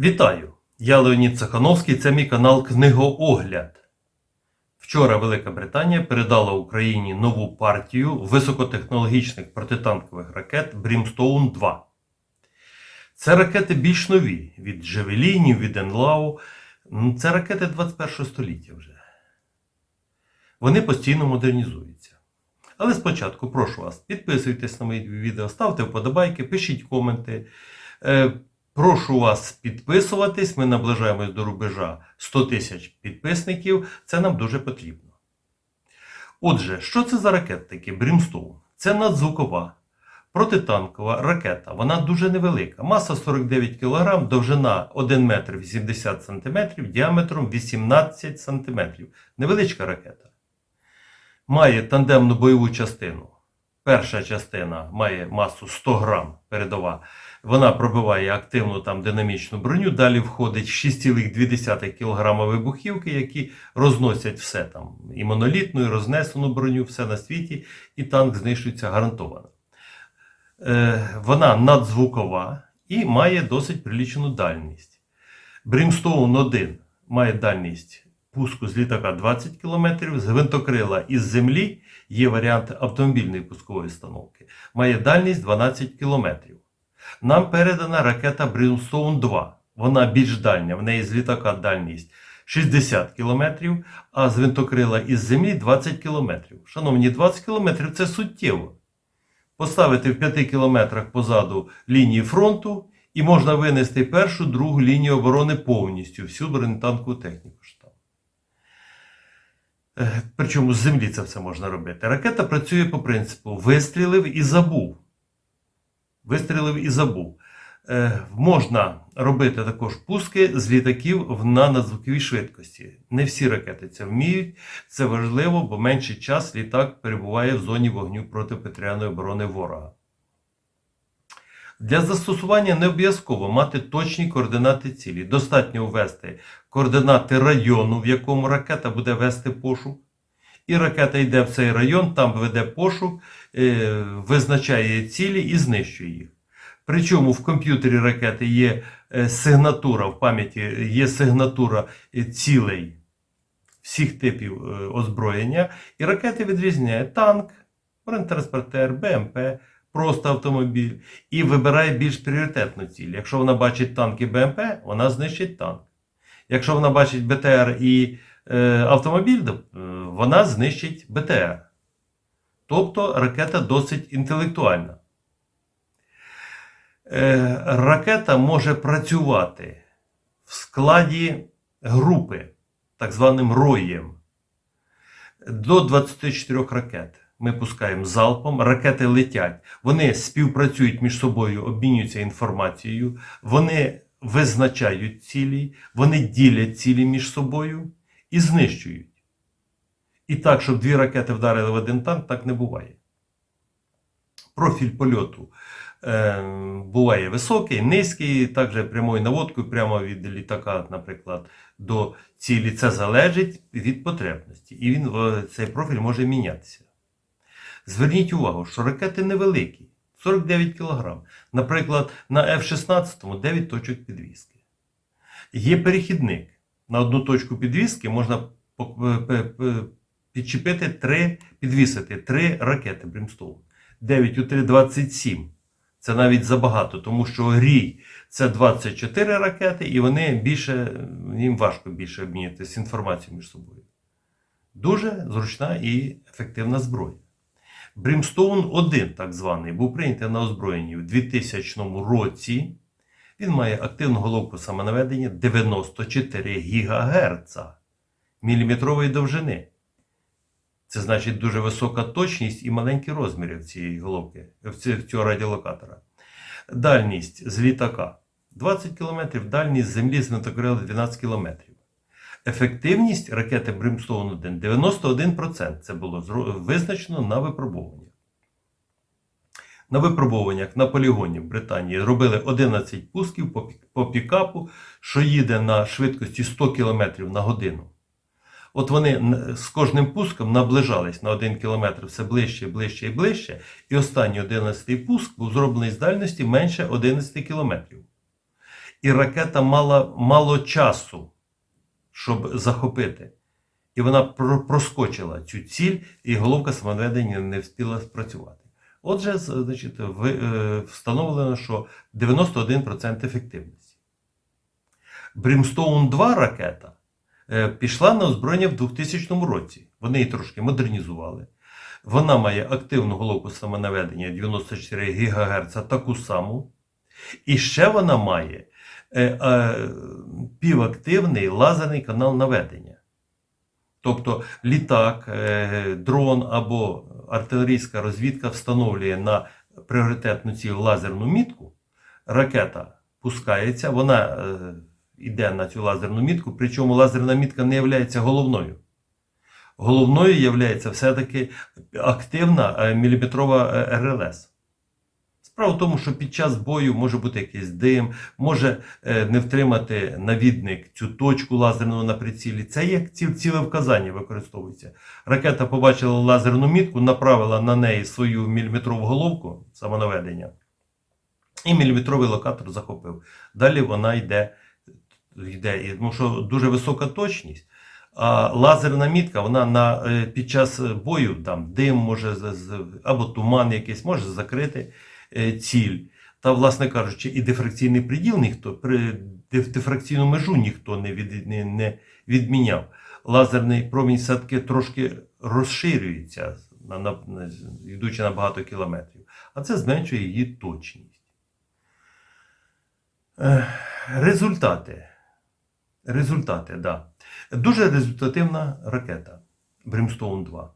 Вітаю! Я Леонід Цехановський, це мій канал Книгоогляд. Вчора Велика Британія передала Україні нову партію високотехнологічних протитанкових ракет Brimstone 2. Це ракети більш нові від Джевелінів, від Енлау. Це ракети 21 століття вже. Вони постійно модернізуються. Але спочатку прошу вас, підписуйтесь на мої відео, ставте вподобайки, пишіть коменти. Прошу вас підписуватись. Ми наближаємось до рубежа 100 тисяч підписників. Це нам дуже потрібно. Отже, що це за такі Brimstone? Це надзвукова протитанкова ракета. Вона дуже невелика. Маса 49 кг, довжина 1 метр 80 см, діаметром 18 см. Невеличка ракета. Має тандемну бойову частину. Перша частина має масу 100 грам передова. Вона пробиває активну там динамічну броню. Далі входить 6,2 кг вибухівки, які розносять все там. І монолітну, і рознесену броню, все на світі, і танк знищується гарантовано. Е, вона надзвукова і має досить прилічену дальність. Brimstone 1 має дальність пуску з літака 20 км, з гвинтокрила із землі є варіант автомобільної пускової установки, має дальність 12 км. Нам передана ракета Brimstone 2. Вона більш дальня, в неї з літака дальність 60 км, а з гвинтокрила із землі 20 км. Шановні, 20 км це суттєво. Поставити в 5 кілометрах позаду лінії фронту і можна винести першу, другу лінію оборони повністю, всю бронетанкову техніку. Е, Причому з землі це все можна робити. Ракета працює по принципу вистрілив і забув. Вистрілив і забув. Е, можна робити також пуски з літаків в- на надзвуковій швидкості. Не всі ракети це вміють. Це важливо, бо менший час літак перебуває в зоні вогню протиповітряної оборони ворога. Для застосування не обов'язково мати точні координати цілі. Достатньо ввести координати району, в якому ракета буде вести пошук. І ракета йде в цей район, там веде пошук, е, визначає цілі і знищує їх. Причому в комп'ютері ракети є е, сигнатура в пам'яті, є сигнатура е, цілей всіх типів озброєння, і ракети відрізняє танк, бронетранспортер, БМП, просто автомобіль, і вибирає більш пріоритетну ціль. Якщо вона бачить танк і БМП, вона знищить танк. Якщо вона бачить БТР і автомобіль, е, вона знищить БТР. Тобто ракета досить інтелектуальна. Е, ракета може працювати в складі групи, так званим роєм. До 24 ракет ми пускаємо залпом, ракети летять. Вони співпрацюють між собою, обмінюються інформацією, вони визначають цілі, вони ділять цілі між собою і знищують. І так, щоб дві ракети вдарили в один танк, так не буває. Профіль польоту е, буває високий, низький, також прямою наводкою, прямо від літака, наприклад, до цілі. Це залежить від потребності. І він, е, цей профіль може мінятися. Зверніть увагу, що ракети невеликі, 49 кг. Наприклад, на F-16 9 точок підвіски. Є перехідник. На одну точку підвіски можна е, підчепити три, підвісити три ракети Brimstone. 9 у 3 27. Це навіть забагато, тому що рій це 24 ракети, і вони більше, їм важко більше обмінятися інформацією між собою. Дуже зручна і ефективна зброя. Brimstone 1, так званий, був прийнятий на озброєнні в 2000 році. Він має активну головку самонаведення 94 ГГц міліметрової довжини. Це значить дуже висока точність і маленькі розміри в цієї головки, цього радіолокатора. Дальність з літака 20 км, дальність з землі з гвинтокрила 12 км. Ефективність ракети Brimstone 1 91%. Це було визначено на випробуваннях. На випробуваннях на полігоні в Британії робили 11 пусків по, пікапу, що їде на швидкості 100 км на годину. От вони з кожним пуском наближались на 1 км все ближче, ближче і ближче. І останній 11 пуск був зроблений з дальності менше 11 км. і ракета мала мало часу, щоб захопити. І вона проскочила цю ціль, і головка самонаведення не встигла спрацювати. Отже, значить, е, встановлено, що 91% ефективності. Brimstone 2 ракета е, пішла на озброєння в 2000 році. Вони її трошки модернізували. Вона має активну головку самонаведення 94 ГГц, таку саму. І ще вона має е, півактивний лазерний канал наведення. Тобто літак, дрон або артилерійська розвідка встановлює на пріоритетну ціль лазерну мітку, ракета пускається, вона е, йде на цю лазерну мітку, причому лазерна мітка не є головною. Головною є все-таки активна е, міліметрова е, РЛС. Справа в тому, що під час бою може бути якийсь дим, може е, не втримати навідник цю точку лазерного на прицілі. Це як ціле вказання використовується. Ракета побачила лазерну мітку, направила на неї свою міліметрову головку самонаведення, і міліметровий локатор захопив. Далі вона йде, йде тому що дуже висока точність. А лазерна мітка, вона на, е, під час бою там дим може або туман якийсь може закрити ціль. Та, власне кажучи, і дифракційний приділ ніхто при дифракційну межу ніхто не, від, не, не відміняв. Лазерний промінь все-таки трошки розширюється, на, на, йдучи на багато кілометрів, а це зменшує її точність. Е, Результати. Результати, да. Дуже результативна ракета Brimstone 2.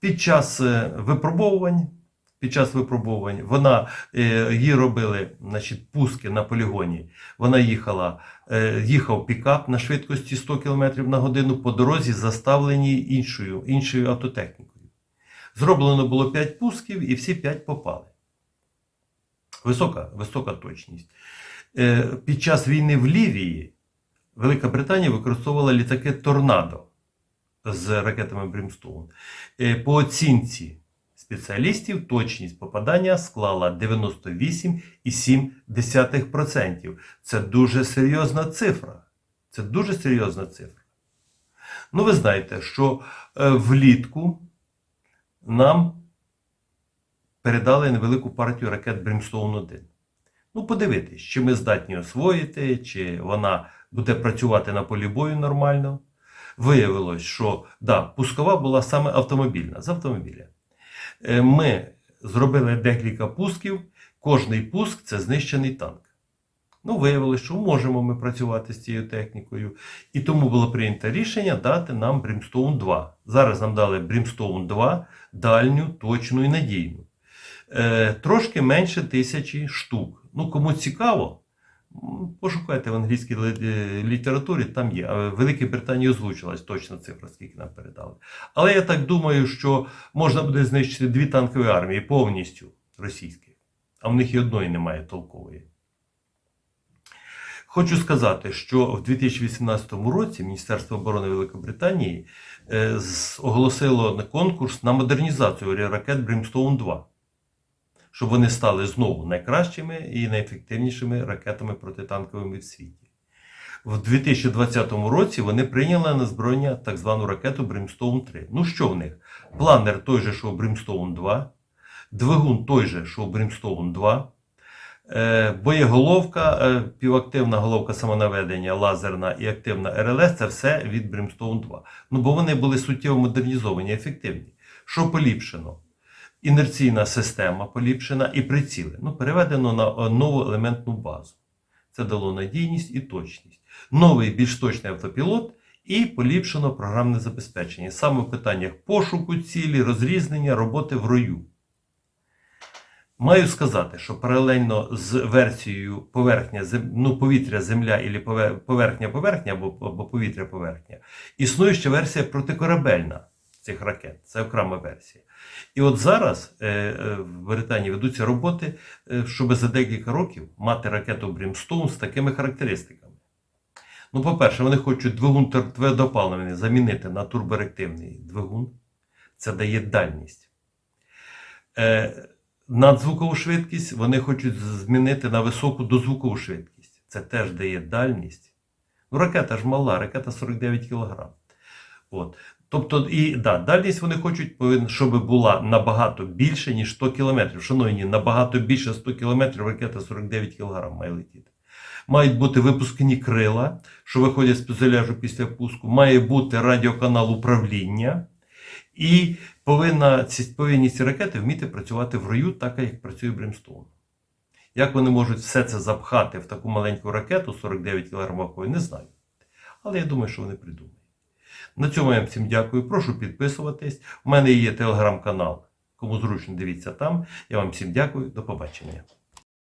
Під час е, випробовувань, під час випробовувань вона е, її робили значить, пуски на полігоні. Вона їхала, е, їхав пікап на швидкості 100 км на годину по дорозі, заставленій іншою, іншою автотехнікою. Зроблено було 5 пусків і всі 5 попали. Висока, висока точність. Е, Під час війни в Лівії Велика Британія використовувала літаки Торнадо з ракетами. Е, По оцінці спеціалістів точність попадання склала 98,7%. Це дуже серйозна цифра. Це дуже серйозна цифра. Ну, ви знаєте, що е, влітку нам передали невелику партію ракет Brimstone 1. Ну, подивитись, чи ми здатні освоїти, чи вона буде працювати на полі бою нормально. Виявилось, що да, пускова була саме автомобільна з автомобіля. Е, Ми зробили декілька пусків. Кожний пуск це знищений танк. Ну, виявилось, що можемо ми працювати з цією технікою. І тому було прийнято рішення дати нам Brimstone 2. Зараз нам дали Brimstone 2 дальню, точну і надійну. Е, трошки менше тисячі штук. Ну, кому цікаво, пошукайте в англійській е, літературі, там є. В Великій Британії озвучилась точна цифра, скільки нам передали. Але я так думаю, що можна буде знищити дві танкові армії повністю російських, а в них і одної немає толкової. Хочу сказати, що в 2018 році Міністерство оборони Великобританії е, оголосило конкурс на модернізацію ракет Brimstone 2 щоб вони стали знову найкращими і найефективнішими ракетами протитанковими в світі. В 2020 році вони прийняли на зброєння так звану ракету Brimstone 3. Ну що в них? Планер той же, що Brimstone 2, двигун той же, що Brimstone 2, е, боєголовка, е, півактивна головка самонаведення, лазерна і активна РЛС це все від Brimstone 2. Ну бо вони були суттєво модернізовані, ефективні. Що поліпшено? Інерційна система поліпшена і приціли. Ну, переведено на е, нову елементну базу. Це дало надійність і точність. Новий більш точний автопілот і поліпшено програмне забезпечення. Саме в питаннях пошуку цілі, розрізнення, роботи в рою. Маю сказати, що паралельно з версією поверхня, ну, повітря, земля і поверхня поверхня або, або повітря поверхня, існує ще версія протикорабельна цих ракет. Це окрема версія. І от зараз е, е, в Британії ведуться роботи, е, щоб за декілька років мати ракету Brimstone з такими характеристиками. Ну, по-перше, вони хочуть двигун твердопаливний замінити на турбореактивний двигун. Це дає дальність. Надзвукову швидкість вони хочуть змінити на високу дозвукову швидкість. це теж дає дальність. Ну, ракета ж мала, ракета 49 кг. От. Тобто, і да, дальність вони хочуть, щоб була набагато більше, ніж 100 км. Шановні, набагато більше 100 км ракета 49 кг має летіти. Мають бути випускні крила, що виходять з пюзеляжу після пуску, має бути радіоканал управління, і повинна, ці, повинні ці ракети вміти працювати в рою, так як працює Бримстоун. Як вони можуть все це запхати в таку маленьку ракету 49 кг не знаю. Але я думаю, що вони придумають. На цьому я всім дякую. Прошу підписуватись. У мене є телеграм-канал. Кому зручно, дивіться там. Я вам всім дякую. До побачення.